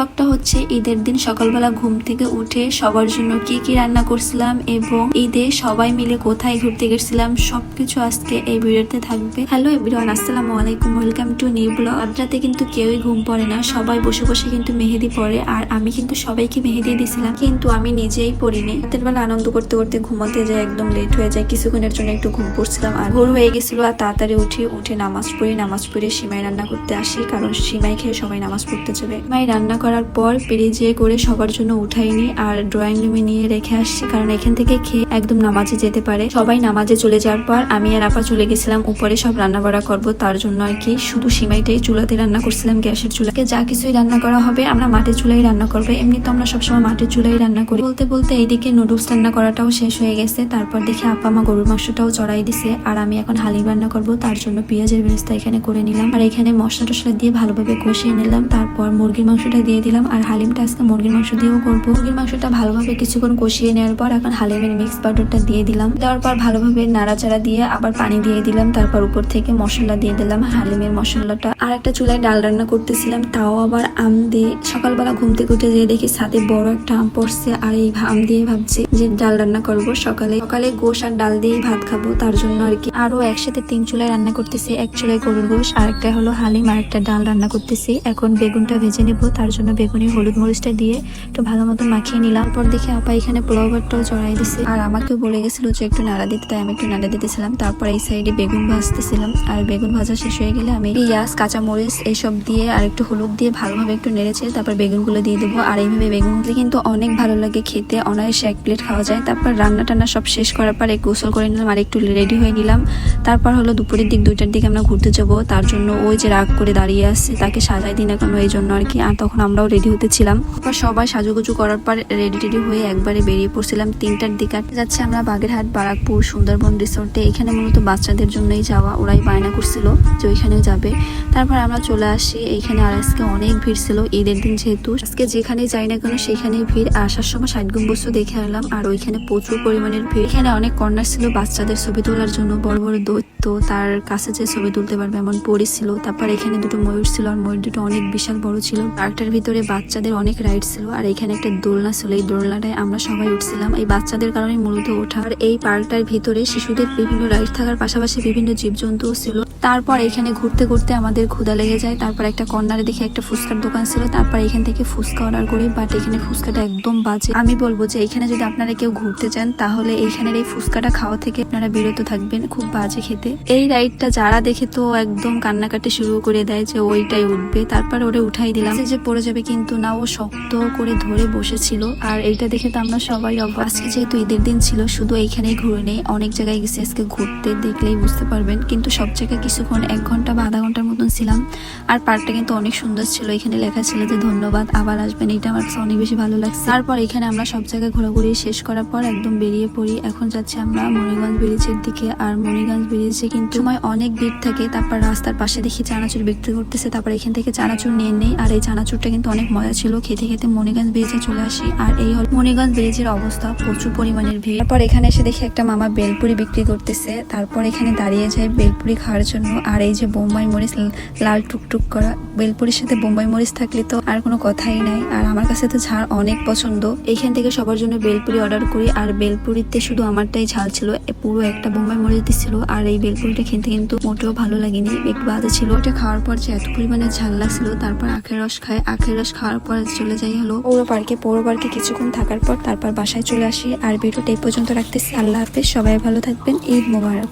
ব্লগটা হচ্ছে ঈদের দিন সকালবেলা ঘুম থেকে উঠে সবার জন্য কি কি রান্না করছিলাম এবং ঈদে সবাই মিলে কোথায় ঘুরতে গেছিলাম, সবকিছু আজকে এই ভিডিওতে থাকবে। হ্যালো এভরিওয়ান আসসালামু আলাইকুম ওয়েলকাম টু নিউ ব্লগ রাতে কিন্তু কেউই ঘুম পড়ে না, সবাই বসে বসে কিন্তু মেহেদি পড়ে, আর আমি কিন্তু সবাইকে মেহেদি দিয়েছিলাম কিন্তু আমি নিজেই পড়িনি। রাতের বেলা আনন্দ করতে করতে ঘুমাতে যাই, একদম লেট হয়ে যায় কিছুক্ষণের জন্য একটু ঘুম পড়ছিলাম, আর ভোর হয়ে গেছিল, আর তাড়াতাড়ি উঠে উঠে নামাজ পড়ি, নামাজ পড়ে সিমাই রান্না করতে আসি, কারণ সিমাই খেয়ে সবাই নামাজ পড়তে যাবে। মাই রান্না করার পর পেরিয়ে করে সবার জন্য উঠাইনি আর ড্রয়িং রুমে নিয়ে রেখে আসছি। কারণ এখান থেকে খেয়ে একদম নামাজে যেতে পারে। সবাই নামাজে চলে যাওয়ার পর আমি আর আপা চলে গেছিলাম। উপরে সব রান্না বাড়া করব, তার জন্য আর কি। শুধু সিমাইটাই চুলাতে রান্না করছিলাম গ্যাসের চুলাকে যা কিছুই রান্না করা হবে, আমরা মাটির চুলাই রান্না করব। এমনি তো আমরা সবসময় মাটির চুলাই রান্না করি। বলতে বলতে এইদিকে নুডলস রান্না করাটাও শেষ হয়ে গেছে। তারপর দেখি আপা মা গরুর মাংসটাও চড়াই দিছে। আর আমি এখন হালিম রান্না করব, তার জন্য পেঁয়াজের ব্যবস্থা এখানে করে নিলাম। আর এখানে মশলা টসলা দিয়ে ভালোভাবে কষিয়ে নিলাম। তারপর মুরগির মাংসটা দিয়ে দিলাম। আর হালিমটা আজকে মুরগির মাংস দিয়েও করব। মুরগির মাংসটা ভালোভাবে কিছুক্ষণ কষিয়ে নেওয়ার পর এখন হালিমের মিক্স পাউডারটা দিয়ে দিলাম। দেওয়ার পর ভালোভাবে নাড়াচাড়া দিয়ে আবার পানি দিয়ে দিলাম। তারপর উপর থেকে মশলা দিয়ে দিলাম হালিমের মশলাটা। আর একটা চুলায় ডাল রান্না করতেছিলাম, তাও আবার আম দিয়ে। সকালবেলা ঘুম থেকে যেয়ে দেখি সাথে বড় একটা আম পড়ছে। আর এই আম দিয়ে ভাবছি যে ডাল রান্না করব সকালে। সকালে গোশ আর ডাল দিয়েই ভাত খাব, তার জন্য আর কি। আরও একসাথে তিন চুলায় রান্না করতেছি, এক চুলায় গরুর গোশ আর একটা হলো হালিম আর একটা ডাল রান্না করতেছি। এখন বেগুনটা ভেজে নেব, তার জন্য বেগুনি, হলুদ মরিচটা দিয়ে একটু ভালো মতো মাখিয়ে নিলাম। পর দেখে আপা এখানে পোলাও ভাতটাও চড়াই দিছে। আর আমাকেও বলে গেছিল যে একটু নাড়া দিতে, তাই আমি একটু নাড়া দিতেছিলাম। তারপর এই সাইডে বেগুন ভাজতেছিলাম। আর বেগুন ভাজা শেষ হয়ে গেলে আমি পেঁয়াজ, কাঁচামরিচ এইসব দিয়ে আর একটু হলুদ দিয়ে ভালোভাবে একটু নেড়েছে তারপর বেগুনগুলো দিয়ে দেবো। আর এইভাবে বেগুন দিয়ে কিন্তু অনেক ভালো লাগে খেতে। অনায়াসে এক প্লেট খাওয়া যায়। তারপর রান্না টান্না সব শেষ করার পর এক গোসল করে নিলাম আর একটু রেডি হয়ে নিলাম। তারপর হলো দুপুরের দিক, দুইটার দিকে আমরা ঘুরতে যাব। তার জন্য ওই যে রাগ করে দাঁড়িয়ে আসছে তাকে সাজাই দিই না কেন? এই জন্য আর কি। আর তখন আমরাও রেডি হতেছিলাম তারপর সবাই সাজুগুজু করার পর রেডি টেডি হয়ে একবারে বেরিয়ে পড়ছিলাম তিনটার দিকে। যাচ্ছে আমরা বাগেরহাট, বারাকপুর, সুন্দরবন রিসোর্টে এখানে মূলত বাচ্চাদের জন্যই যাওয়া, ওরাই বায়না করছিল যে ওইখানে যাবে। তারপর আমরা চলে আসি, এইখানে আর আজকে অনেক ভিড় ছিল ঈদের দিন যেহেতু। আজকে যেখানে যাই না কেন সেখানেই ভিড়। আসার সময় ষাট গম্বুজ দেখে এলাম, আর ওইখানে প্রচুর পরিমাণের ভিড়। এখানে অনেক কর্নার ছিল বাচ্চাদের ছবি তোলার জন্য, বড় বড় দৈত্য, তার কাছে যে ছবি তুলতে পারবে এমন পরি ছিল। তারপর এখানে দুটো ময়ূর ছিল, আর ময়ূর দুটো অনেক বিশাল বড় ছিল। পার্কটার ভিতরে বাচ্চাদের অনেক রাইড ছিল, আর এখানে একটা দোলনা ছিল। এই দোলনাটায় আমরা সবাই উঠছিলাম। এই বাচ্চাদের কারণে মূলত ওঠা। আর এই পার্কটার ভিতরে শিশুদের বিভিন্ন রাইড থাকার পাশাপাশি বিভিন্ন জীবজন্তুও ছিল। তারপর এখানে ঘুরতে ঘুরতে আমাদের ক্ষুদা লেগে যায়। তারপর একটা কর্নারে দেখে একটা ফুচকার দোকান ছিল। তারপর এখান থেকে ফুচকা অর্ডার করি বাট এখানে ফুচকাটা একদম বাজে। আমি বলব যে এখানে যদি আপনারা কেউ ঘুরতে চান, তাহলে এইখানের এই ফুচকাটা খাওয়া থেকে আপনারা বিরত থাকবেন, খুব বাজে খেতে। এই রাইডটা যারা দেখে তো একদম কান্নাকাটি শুরু করে দেয় যে ওইটাই উঠবে। তারপর ওরে উঠাই দিলাম। যে পড়ে যাবে কিন্তু না, ও শক্ত করে ধরে বসেছিল। আর এইটা দেখে তো আমরা সবাই আজকে যেহেতু ঈদের দিন ছিল, শুধু এইখানেই ঘুরে নেই, অনেক জায়গায় গেছি আজকে ঘুরতে দেখলেই বুঝতে পারবেন। কিন্তু সব জায়গায় কিছুক্ষণ, এক ঘণ্টা বা আধা ঘণ্টার মতন ছিলাম। আর পার্কটা কিন্তু অনেক সুন্দর ছিল। এখানে লেখা ছিল যে ধন্যবাদ, আবার আসবেন। এটা আমার কাছে অনেক বেশি ভালো লাগছে। তারপর এখানে আমরা সব জায়গায় ঘোরাঘুরি শেষ করার পর একদম বেরিয়ে পড়ি। এখন যাচ্ছি আমরা মণিগঞ্জ ব্রিজের দিকে। আর মণিগঞ্জ ব্রিজে কিন্তু সময় অনেক ভিড় থাকে। তারপর রাস্তার পাশে দেখি চানাচুর বিক্রি করতেছে। তারপর এখান থেকে চানাচুর নিয়ে নেই। আর এই চানাচুরটা কিন্তু অনেক মজা ছিল। খেতে খেতে মণিগঞ্জ ব্রিজে চলে আসি। আর এই হল মণিগঞ্জ ব্রিজের অবস্থা। প্রচুর পরিমাণের ভিড়। তারপর এখানে এসে দেখি একটা মামা বেলপুরি বিক্রি করতেছে। তারপর এখানে দাঁড়িয়ে যায় বেলপুরি খাওয়ার জন্য। আর এই যে বোম্বাই মরিচ লাল টুকটুক করা, বেলপুরির সাথে বোম্বাই মরিচ থাকলে তো আর কোনো কথাই নাই। আর আমার কাছে তো ঝাল অনেক পছন্দ। এইখান থেকে সবার জন্য বেলপুরি অর্ডার করি। আর বেলপুরিতে শুধু আমারটাই ঝাল ছিল। পুরো একটা বোম্বাই মরিচ দিচ্ছিল আর এই বেলপুরিটা খেতে কিন্তু মোটেও ভালো লাগেনি। একটু বাজে ছিল। ওটা খাওয়ার পর যে এত পরিমাণে ঝাল লাগছিল, তারপর আখের রস খায় আখের রস খাওয়ার পর চলে যাই হলো পৌর পার্কে পৌর পার্কে কিছুক্ষণ থাকার পর তারপর বাসায় চলে আসি। আর ভিডিওটা এই পর্যন্ত রাখতেছি। আল্লাহ হাফেজ। সবাই ভালো থাকবেন। ঈদ মোবারক।